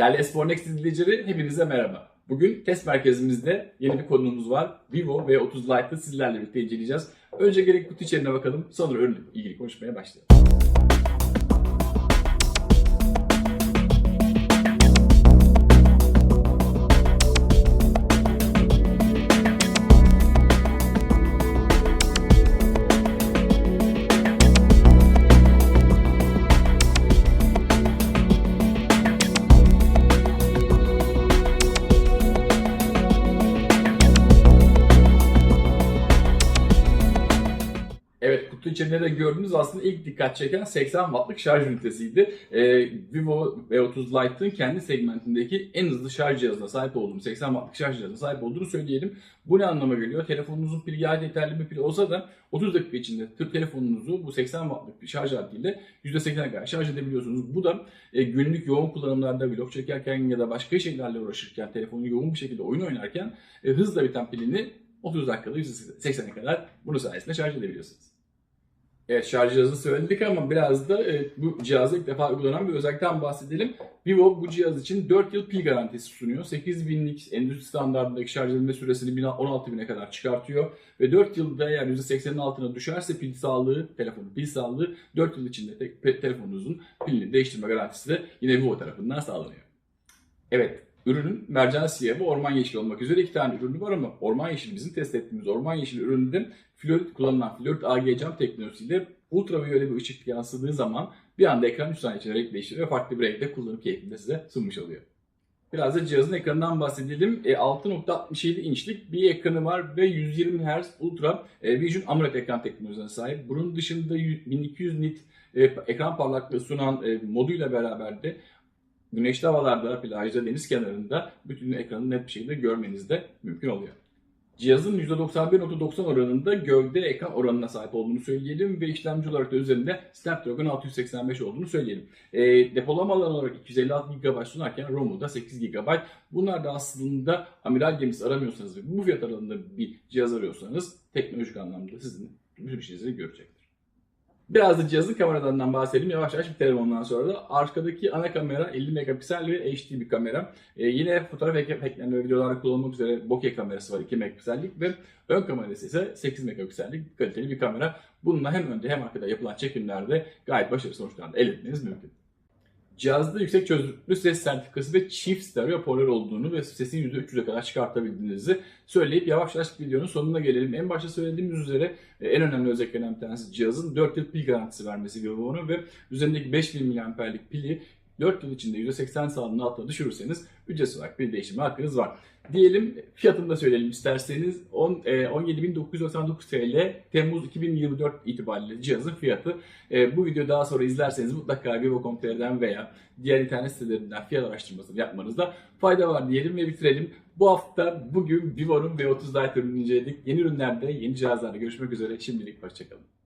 Değerli Espornex izleyicileri hepinize merhaba. Bugün test merkezimizde yeni bir konuğumuz var. Vivo V30 Lite'ı sizlerle birlikte inceleyeceğiz. Önce gerek kutu içeriğine bakalım sonra ürünle ilgili konuşmaya başlayalım. Kutu içinde de aslında ilk dikkat çeken 80 wattlık şarj ünitesiydi. Ee, Vivo V30 Lite'ın kendi segmentindeki en hızlı şarj cihazına sahip olduğunu, 80 wattlık şarj cihazına sahip olduğunu söyleyelim. Bu ne anlama geliyor? Telefonunuzun pili gayet yeterli bir pil olsa da 30 dakika içinde tır telefonunuzu bu 80 wattlık bir şarj aletiyle %80'e kadar şarj edebiliyorsunuz. Bu da e, günlük yoğun kullanımlarda vlog çekerken ya da başka şeylerle uğraşırken, telefonu yoğun bir şekilde oyun oynarken e, hızla biten pilini 30 dakikada %80'e kadar bunun sayesinde şarj edebiliyorsunuz. Evet şarj cihazını söyledik ama biraz da e, bu cihazda ilk defa uygulanan bir özellikten bahsedelim. Vivo bu cihaz için 4 yıl pil garantisi sunuyor. 8000'lik endüstri standartındaki şarj edilme süresini 16.000'e kadar çıkartıyor. Ve 4 yılda eğer %80'in altına düşerse pil sağlığı, telefonun pil sağlığı 4 yıl içinde te- pe- telefonunuzun pilini değiştirme garantisi de yine Vivo tarafından sağlanıyor. Evet, ürünün mercan siyahı ve orman yeşili olmak üzere iki tane ürünü var ama orman yeşili bizim test ettiğimiz orman yeşili ürününde florit kullanılan florit AG cam teknolojisiyle ultraviyole bir ışık yansıdığı zaman bir anda ekran 3 saniye içinde renk değiştiriyor ve farklı bir renkte kullanım keyfini de size sunmuş oluyor. Biraz da cihazın ekranından bahsedelim. E, 6.67 inçlik bir ekranı var ve 120 Hz Ultra e, Vision AMOLED ekran teknolojisine sahip. Bunun dışında 100 1200 nit e, ekran parlaklığı sunan e, moduyla beraber de güneşli havalarda, plajda, deniz kenarında bütün ekranı net bir şekilde görmeniz de mümkün oluyor. Cihazın %91.90 oranında gövde ekran oranına sahip olduğunu söyleyelim ve işlemci olarak da üzerinde Snapdragon 685 olduğunu söyleyelim. E, depolama alanı olarak 256 GB sunarken ROM'u da 8 GB. Bunlar da aslında amiral gemisi aramıyorsanız ve bu fiyat aralığında bir cihaz arıyorsanız teknolojik anlamda sizin bütün işinizi görecektir. Biraz da cihazın kameralarından bahsedelim yavaş yavaş bitirelim ondan sonra da. Arkadaki ana kamera 50 megapiksel ve HD bir kamera. Ee, yine fotoğraf efektlerinde ve videolarda kullanılmak üzere bokeh kamerası var 2 megapiksellik ve ön kamerası ise 8 megapiksellik kaliteli bir kamera. Bununla hem önde hem arkada yapılan çekimlerde gayet başarılı sonuçlar elde etmeniz mümkün. Cihazda yüksek çözünürlüklü ses sertifikası ve çift stereo hoparlör olduğunu ve sesin %300'e kadar çıkartabildiğinizi söyleyip yavaş yavaş videonun sonuna gelelim. En başta söylediğimiz üzere e, en önemli özelliklerinden bir tanesi cihazın 4 yıl pil garantisi vermesi Vivo'nun ve üzerindeki 5000 mAh'lik pili 4 yıl içinde %80 sağlığının altına düşürürseniz ücretsiz olarak pil değiştirme hakkınız var. Diyelim fiyatını da söyleyelim isterseniz 10, e, 17.999 TL Temmuz 2024 itibariyle cihazın fiyatı. E, bu videoyu daha sonra izlerseniz mutlaka Vivo.com.tr'den veya diğer internet sitelerinden fiyat araştırmasını yapmanızda fayda var diyelim ve bitirelim. Bu hafta bugün Vivo'nun V30 Lite ürününü inceledik. Yeni ürünlerde, yeni cihazlarda görüşmek üzere. Şimdilik hoşçakalın.